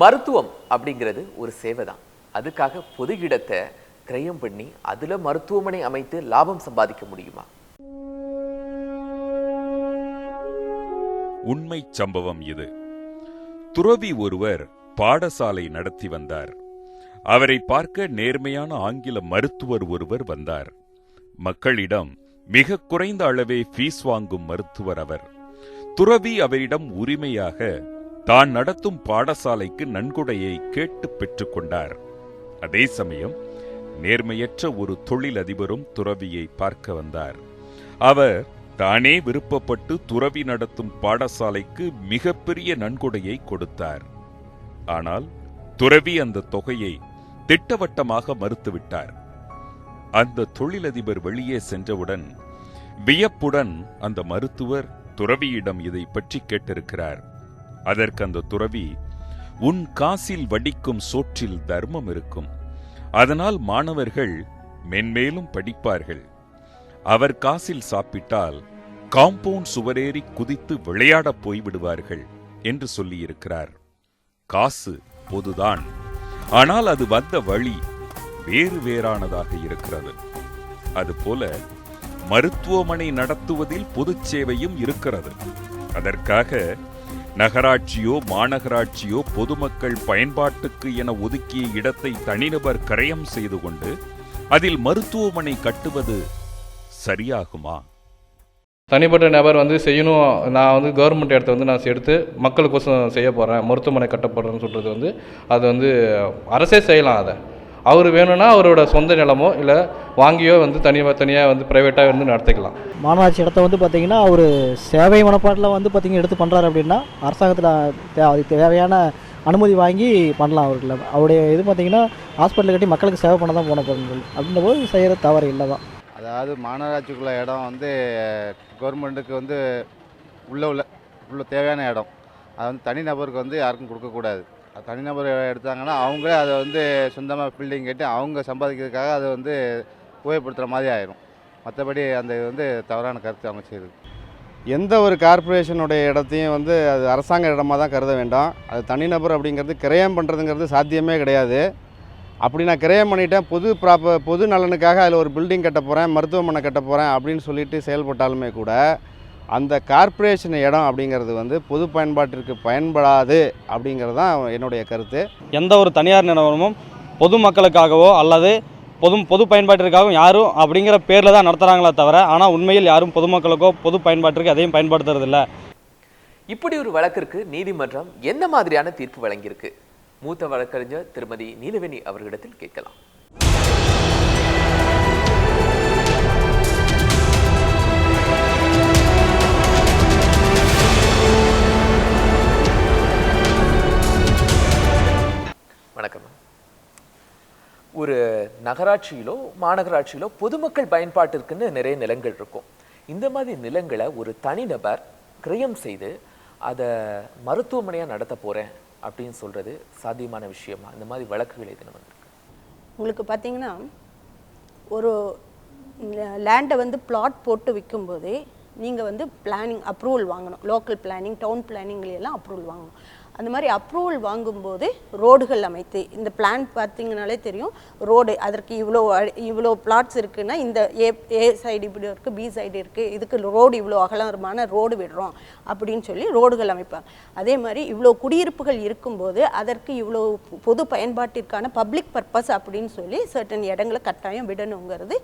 மருத்துவம் அப்படிங்கிறது ஒரு சேவை தான். அதுக்காக பொது இடத்தை கிரயம் பண்ணி அதுல மருத்துவமனை அமைத்து லாபம் சம்பாதிக்க முடியுமா? உண்மை சம்பவம் இது. துறவி ஒருவர் பாடசாலை நடத்தி வந்தார். அவரை பார்க்க நேர்மையான ஆங்கில மருத்துவர் ஒருவர் வந்தார். மக்களிடம் மிக குறைந்த அளவே ஃபீஸ் வாங்கும் மருத்துவர் அவர். துறவி அவரிடம் உரிமையாக தான் நடத்தும் பாடசாலைக்கு நன்கொடையை கேட்டு பெற்றுக்கொண்டார் அதே சமயம் நேர்மையற்ற ஒரு தொழிலதிபரும் துறவியை பார்க்க வந்தார். அவர் தானே விருப்பப்பட்டு துறவி நடத்தும் பாடசாலைக்கு மிகப்பெரிய நன்கொடையை கொடுத்தார். ஆனால் துறவி அந்த தொகையை திட்டவட்டமாக மறுத்துவிட்டார். அந்த தொழிலதிபர் வெளியே சென்றவுடன் வியப்புடன் அந்த மருத்துவர் துறவியிடம் இதை பற்றி கேட்டிருக்கிறார். அதற்கு அந்த துறவி உன் காசில் வடிக்கும் சோற்றில் தர்மம் இருக்கும். அதனால் மாணவர்கள் மென்மேலும் படிப்பார்கள். அவர் காசில் சாப்பிட்டால் காம்பவுண்ட் சுவரேறி குதித்து விளையாடப் போய்விடுவார்கள் என்று சொல்லியிருக்கிறார். காசு பொதுதான். ஆனால் அது வந்த வழி வேறு வேறானதாக இருக்கிறது. அதுபோல மருத்துவமனை நடத்துவதில் பொதுச் சேவையும் இருக்கிறது. அதற்காக நகராட்சியோ மாநகராட்சியோ பொதுமக்கள் பயன்பாட்டுக்கு என ஒதுக்கிய இடத்தை தனிநபர் கரையம் செய்து கொண்டு அதில் மருத்துவமனை கட்டுவது சரியாகுமா? தனிப்பட்ட நபர் வந்து செய்யணும். நான் வந்து கவர்மெண்ட் இடத்த வந்து நான் எடுத்து மக்களுக்கோசம் செய்ய போகிறேன் மருத்துவமனை கட்டப்படுறேன்னு சொல்கிறது வந்து அது வந்து அரசே செய்யலாம் அதை. அவர் வேணும்னா அவரோட சொந்த நிலமோ இல்லை வாங்கியோ வந்து தனியாக தனியாக வந்து ப்ரைவேட்டாக வந்து நடத்திக்கலாம். மாநகராட்சி இடத்த வந்து பார்த்தீங்கன்னா ஒரு சேவை மனப்பாட்டில் வந்து பார்த்தீங்கன்னா எடுத்து பண்ணுறாரு அப்படின்னா அரசாங்கத்தில் தே அதுக்கு தேவையான அனுமதி வாங்கி பண்ணலாம் அவர்களை. அவருடைய இது பார்த்தீங்கன்னா ஹாஸ்பிட்டல் கட்டி மக்களுக்கு சேவை பண்ண தான் போன பொருட்கள் அப்படின்ற போது செய்கிற தவறு இல்லை தான் அதாவது மாநகராட்சிக்குள்ள இடம் வந்து கவர்மெண்ட்டுக்கு வந்து உள்ள உள்ள உள்ள தேவையான இடம். அது வந்து தனிநபருக்கு வந்து யாருக்கும் கொடுக்கக்கூடாது. தனிநபர் எடுத்தாங்கன்னா அவங்களே அதை வந்து சொந்தமாக பில்டிங் கட்டி அவங்க சம்பாதிக்கிறதுக்காக அதை வந்து உபயோகப்படுத்துகிற மாதிரி ஆயிரும். மற்றபடி அந்த இது வந்து தவறான கருத்து அவங்க செய்யுது எந்த ஒரு கார்ப்பரேஷனுடைய இடத்தையும் வந்து அது அரசாங்க இடமாக தான் கருத வேண்டாம். அது தனிநபர் அப்படிங்கிறது கிரயம் பண்ணுறதுங்கிறது சாத்தியமே கிடையாது. அப்படி நான் கிரயம் பண்ணிட்டேன் பொது ப்ராப்ப பொது நலனுக்காக அதில் ஒரு பில்டிங் கட்ட போகிறேன் மருத்துவமனை கட்ட போகிறேன் அப்படின்னு சொல்லிட்டு செயல்பட்டாலுமே கூட அந்த கார்ப்பரேஷன் இடம் அப்படிங்கிறது வந்து பொது பயன்பாட்டிற்கு பயன்படாது அப்படிங்கிறது தான் என்னுடைய கருத்து. எந்த ஒரு தனியார் நிறுவனமும் பொதுமக்களுக்காகவோ அல்லது பொது பொது பயன்பாட்டிற்காகவும் யாரும் அப்படிங்கிற பேரில் தான் நடத்துகிறாங்களே தவிர ஆனால் உண்மையில் யாரும் பொதுமக்களுக்கோ பொது பயன்பாட்டிற்கு எதையும் பயன்படுத்துறதில்ல. இப்படி ஒரு வழக்கிற்கு நீதிமன்றம் என்ன மாதிரியான தீர்ப்பு வழங்கியிருக்கு? மூத்த வழக்கறிஞர் திருமதி நீலவேணி அவர்களிடத்தில் கேட்கலாம். வணக்கம். ஒரு நகராட்சியிலோ மாநகராட்சியிலோ பொதுமக்கள் பயன்பாட்டிற்குன்னு நிறைய நிலங்கள் இருக்கும். இந்த மாதிரி நிலங்களை ஒரு தனிநபர் கிரயம் செய்து அதை மருத்துவமனையாக நடத்த போகிறேன் அப்படின்னு சொல்றது சாத்தியமான விஷயமா? இந்த மாதிரி வழக்குகள் எதுன்னு வந்திருக்கு? உங்களுக்கு பார்த்தீங்கன்னா ஒரு லேண்டை வந்து பிளாட் போட்டு விற்கும்போதே நீங்கள் வந்து பிளானிங் அப்ரூவல் வாங்கணும். லோக்கல் பிளானிங் டவுன் பிளானிங்லாம் அப்ரூவல் வாங்கணும். அந்த மாதிரி அப்ரூவல் வாங்கும்போது ரோடுகள் அமைத்து இந்த பிளான் பார்த்தீங்கனாலே தெரியும் ரோடு அதற்கு இவ்வளோ அடி- இவ்வளோ பிளாட்ஸ் இருக்குன்னா இந்த ஏ ஏ சைடு இப்படி இருக்குது பி சைடு இருக்குது இதுக்கு ரோடு இவ்வளோ அகலமான ரோடு விடுறோம் அப்படின்னு சொல்லி ரோடுகள் அமைப்பாங்க. அதே மாதிரி இவ்வளோ குடியிருப்புகள் இருக்கும்போது அதற்கு இவ்வளோ பொது பயன்பாட்டிற்கான பப்ளிக் பர்பஸ் அப்படின்னு சொல்லி சர்டன் இடங்களை கட்டாயம் விடணுங்கிறது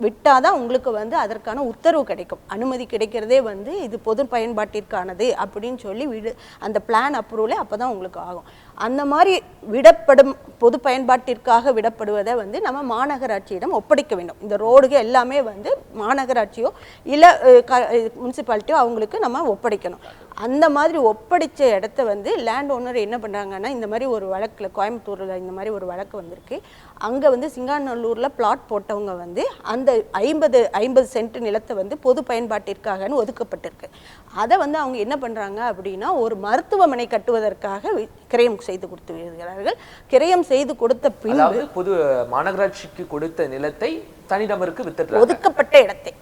விட்டால் விட்டாதான் உங்களுக்கு வந்து அதற்கான உத்தரவு கிடைக்கும். அனுமதி கிடைக்கிறதே வந்து இது பொது பயன்பாட்டிற்கானது அப்படின்னு சொல்லி விடு அந்த பிளான் அப்ரூவலே அப்போ தான் உங்களுக்கு ஆகும். அந்த மாதிரி விடப்படும் பொது பயன்பாட்டிற்காக விடப்படுவதை வந்து நம்ம மாநகராட்சியிடம் ஒப்படைக்க வேண்டும். இந்த ரோடுகள் எல்லாமே வந்து மாநகராட்சியோ இல்லை க முனிசிபாலிட்டியோ அவங்களுக்கு நம்ம ஒப்படைக்கணும். அந்த மாதிரி ஒப்படைச்ச இடத்த வந்து லேண்ட் ஓனர் என்ன பண்ணுறாங்கன்னா இந்த மாதிரி ஒரு வழக்கில் கோயம்புத்தூரில் இந்த மாதிரி ஒரு வழக்கு வந்திருக்கு. அங்கே வந்து சிங்காநல்லூரில் பிளாட் போட்டவங்க வந்து அந்த ஐம்பது ஐம்பது சென்ட் நிலத்தை வந்து பொது பயன்பாட்டிற்காகன்னு ஒதுக்கப்பட்டிருக்கு. அதை வந்து அவங்க என்ன பண்ணுறாங்க அப்படின்னா ஒரு மருத்துவமனை கட்டுவதற்காக கிரயம் செய்து கொடுத்து வருகிறார்கள் கிரயம் செய்து கொடுத்த பின்பு பொது மாநகராட்சிக்கு கொடுத்த நிலத்தை தனிநபருக்கு வித்துடுறாங்க. ஒதுக்கப்பட்ட இடத்தை.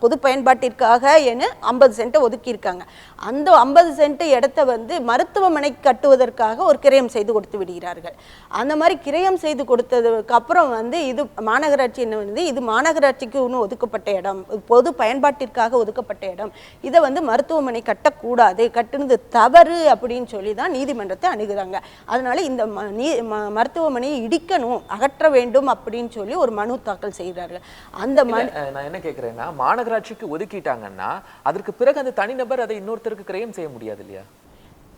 பொது பயன்பாட்டிற்காக என ஐம்பது சென்ட்டை ஒதுக்கியிருக்காங்க. அந்த ஐம்பது சென்ட் இடத்த வந்து மருத்துவமனை கட்டுவதற்காக ஒரு கிரயம் செய்து கொடுத்து விடுகிறார்கள். அந்த மாதிரி கிரயம் செய்து கொடுத்ததுக்கு அப்புறம் வந்து இது மாநகராட்சி என்ன வந்து இது மாநகராட்சிக்கு இன்னும் ஒதுக்கப்பட்ட இடம் பொது பயன்பாட்டிற்காக ஒதுக்கப்பட்ட இடம். இதை வந்து மருத்துவமனை கட்டக்கூடாது கட்டுனது தவறு அப்படின்னு சொல்லி தான் நீதிமன்றத்தை அணுகுறாங்க. அதனால இந்த மருத்துவமனையை இடிக்கணும் அகற்ற வேண்டும் அப்படின்னு சொல்லி ஒரு மனு தாக்கல் செய்கிறார்கள். அந்த நான் என்ன கேக்குறேன்னா மாநகராட்சிக்கு ஒதுக்கிட்டாங்கன்னா அதற்கு பிறகு அந்த தனிநபர் அதை இன்னொருத்தருக்கு கிரயம் செய்ய முடியாது இல்லையா?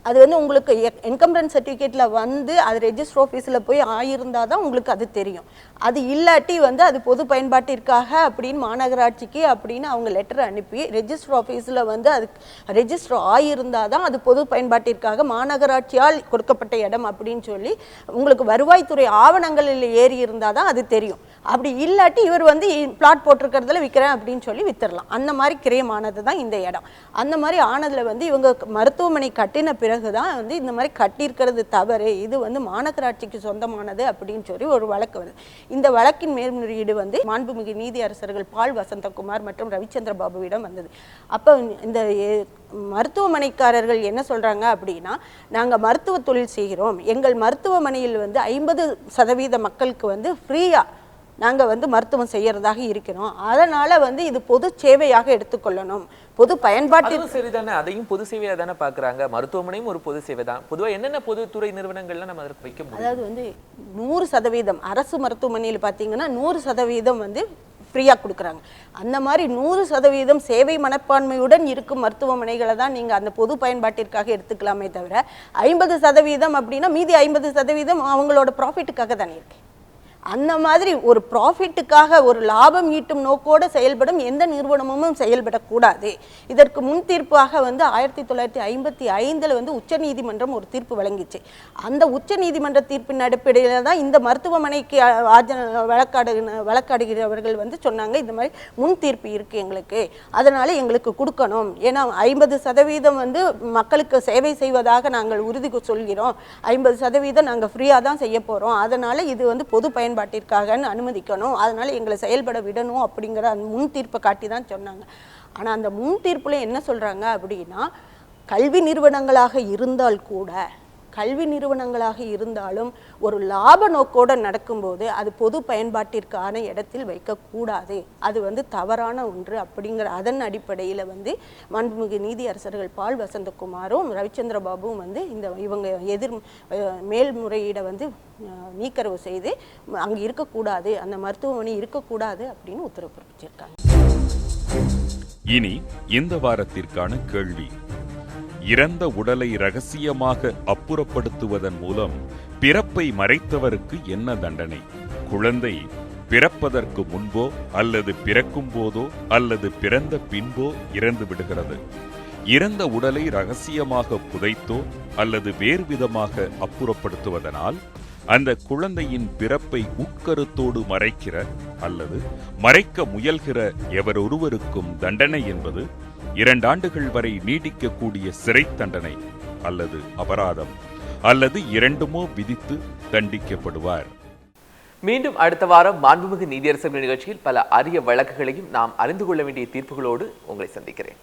அது வந்து உங்களுக்கு என்கம்பரன்ஸ் சர்டிஃபிகேட்டில் வந்து அது ரெஜிஸ்டர் ஆஃபீஸில் போய் ஆயிருந்தால் தான் உங்களுக்கு அது தெரியும். அது இல்லாட்டி வந்து அது பொது பயன்பாட்டிற்காக அப்படின்னு மாநகராட்சிக்கு அப்படின்னு அவங்க லெட்டர் அனுப்பி ரெஜிஸ்டர் ஆஃபீஸில் வந்து அது ரெஜிஸ்டர் ஆயிருந்தால் தான் அது பொது பயன்பாட்டிற்காக மாநகராட்சியால் கொடுக்கப்பட்ட இடம் அப்படின்னு சொல்லி உங்களுக்கு வருவாய்த்துறை ஆவணங்களில் ஏறி இருந்தால் தான் அது தெரியும். அப்படி இல்லாட்டி இவர் வந்து பிளாட் போட்டிருக்கிறதுல விற்கிறேன் அப்படின்னு சொல்லி வித்துடலாம். அந்த மாதிரி கிரயமானது தான் இந்த இடம். அந்த மாதிரி ஆனதில் வந்து இவங்க மருத்துவமனை கட்டின பிறகு தான் வந்து இந்த மாதிரி கட்டியிருக்கிறது தவறு. இது வந்து மாநகராட்சிக்கு சொந்தமானது அப்படின்னு சொல்லி ஒரு வழக்கு வருது. இந்த வழக்கின் மேல்முறையீடு வந்து மாண்புமிகு நீதி அரசர்கள் பால் வசந்தகுமார் மற்றும் ரவிச்சந்திர பாபுவிடம் வந்தது. அப்போ இந்த மருத்துவமனைக்காரர்கள் என்ன சொல்கிறாங்க அப்படின்னா நாங்கள் மருத்துவ தொழில் செய்கிறோம். எங்கள் மருத்துவமனையில் வந்து ஐம்பது சதவீத மக்களுக்கு வந்து ஃப்ரீயாக நாங்க வந்து மருத்துவம் செய்யறதாக இருக்கிறோம். அதனால வந்து இது பொது சேவையாக எடுத்துக்கொள்ளணும். பொது பயன்பாட்டிற்கு அதுவும் சரிதானே? அதையும் பொது சேவையா தானே பாக்குறாங்க? மருத்துவமனையும் ஒரு பொது சேவை தான். பொதுவா என்னென்ன பொதுத்துறை நிறுவனங்கள்ல நம்ம அதற்கு வைக்க முடியும்? அதாவது வந்து நூறு சதவீதம் அரசு மருத்துவமனையில் பார்த்தீங்கன்னா நூறு சதவீதம் வந்து ஃப்ரீயாக கொடுக்குறாங்க. அந்த மாதிரி நூறு சதவீதம் சேவை மனப்பான்மையுடன் இருக்கும் மருத்துவமனைகளை தான் நீங்கள் அந்த பொது பயன்பாட்டிற்காக எடுத்துக்கலாமே தவிர ஐம்பது சதவீதம் அப்படின்னா மீதி ஐம்பது சதவீதம் அவங்களோட ப்ராஃபிட்டுக்காக தானே இருக்கு. அந்த மாதிரி ஒரு ப்ராஃபிட்டுக்காக ஒரு லாபம் ஈட்டும் நோக்கோடு செயல்படும் எந்த நிறுவனமும் செயல்படக்கூடாது. இதற்கு முன் தீர்ப்பாக வந்து ஆயிரத்தி தொள்ளாயிரத்தி ஐம்பத்தி ஐந்தில் வந்து உச்சநீதிமன்றம் ஒரு தீர்ப்பு வழங்கிச்சு. அந்த உச்சநீதிமன்ற தீர்ப்பின் அடிப்படையில் தான் இந்த மருத்துவமனைக்கு ஆஜ வழக்காடு வழக்காடுகிறவர்கள் வந்து சொன்னாங்க இந்த மாதிரி முன் தீர்ப்பு இருக்குது எங்களுக்கு. அதனால் எங்களுக்கு கொடுக்கணும். ஏன்னா ஐம்பது சதவீதம் வந்து மக்களுக்கு சேவை செய்வதாக நாங்கள் உறுதி சொல்கிறோம். ஐம்பது சதவீதம் நாங்கள் ஃப்ரீயாக தான் செய்ய போகிறோம் அதனால் இது வந்து பொது பயன்பாட்டிற்காக அனுமதிக்கணும். அதனால எங்களை செயல்பட விடணும் அப்படிங்கிற அந்த முன் தீர்ப்பை காட்டி தான் சொன்னாங்க. ஆனால் அந்த முன் தீர்ப்பில் என்ன சொல்கிறாங்க அப்படின்னா கல்வி நிறுவனங்களாக இருந்தால் கூட கல்வி நிறுவனங்களாக இருந்தாலும் ஒரு லாப நோக்கோடு நடக்கும்போது அது பொது பயன்பாட்டிற்கான இடத்தில் வைக்கக்கூடாது. அது வந்து தவறான ஒன்று அப்படிங்கிற அதன் அடிப்படையில் வந்து மண்புமிகு நீதி அரசர்கள் பால் வசந்தகுமாரும் ரவிச்சந்திர பாபுவும் வந்து இந்த இவங்க எதிர் மேல்முறையீடை வந்து நீக்கரவு செய்து அங்கே இருக்கக்கூடாது அந்த மருத்துவமனை இருக்கக்கூடாது அப்படின்னு உத்தரவு பிறப்பிச்சிருக்காங்க. இனி இந்த வாரத்திற்கான கேள்வி. இறந்த உடலை ரகசியமாக அப்புறப்படுத்துவதன் மூலம் பிறப்பை மறைத்தவருக்கு என்ன தண்டனை? குழந்தை பிறப்பதற்கு முன்போ அல்லது பிறக்கும் போதோ அல்லது பிறந்த பின்போ இறந்து விடுகிறது. இறந்த உடலை ரகசியமாக புதைத்தோ அல்லது வேறு விதமாக அப்புறப்படுத்துவதனால் அந்த குழந்தையின் பிறப்பை உட்கருத்தோடு மறைக்கிற அல்லது மறைக்க முயல்கிற எவரொருவருக்கும் தண்டனை என்பது இரண்டாண்டுகள் வரை நீடிக்கக்கூடிய சிறை தண்டனை அல்லது அபராதம் அல்லது இரண்டுமோ விதித்து தண்டிக்கப்படுவார் மீண்டும் அடுத்த வாரம் மாண்புமிகு நீதியரசர்கள் நிகழ்ச்சியில் பல அரிய வழக்குகளையும் நாம் அறிந்து கொள்ள வேண்டிய தீர்ப்புகளோடு உங்களை சந்திக்கிறேன்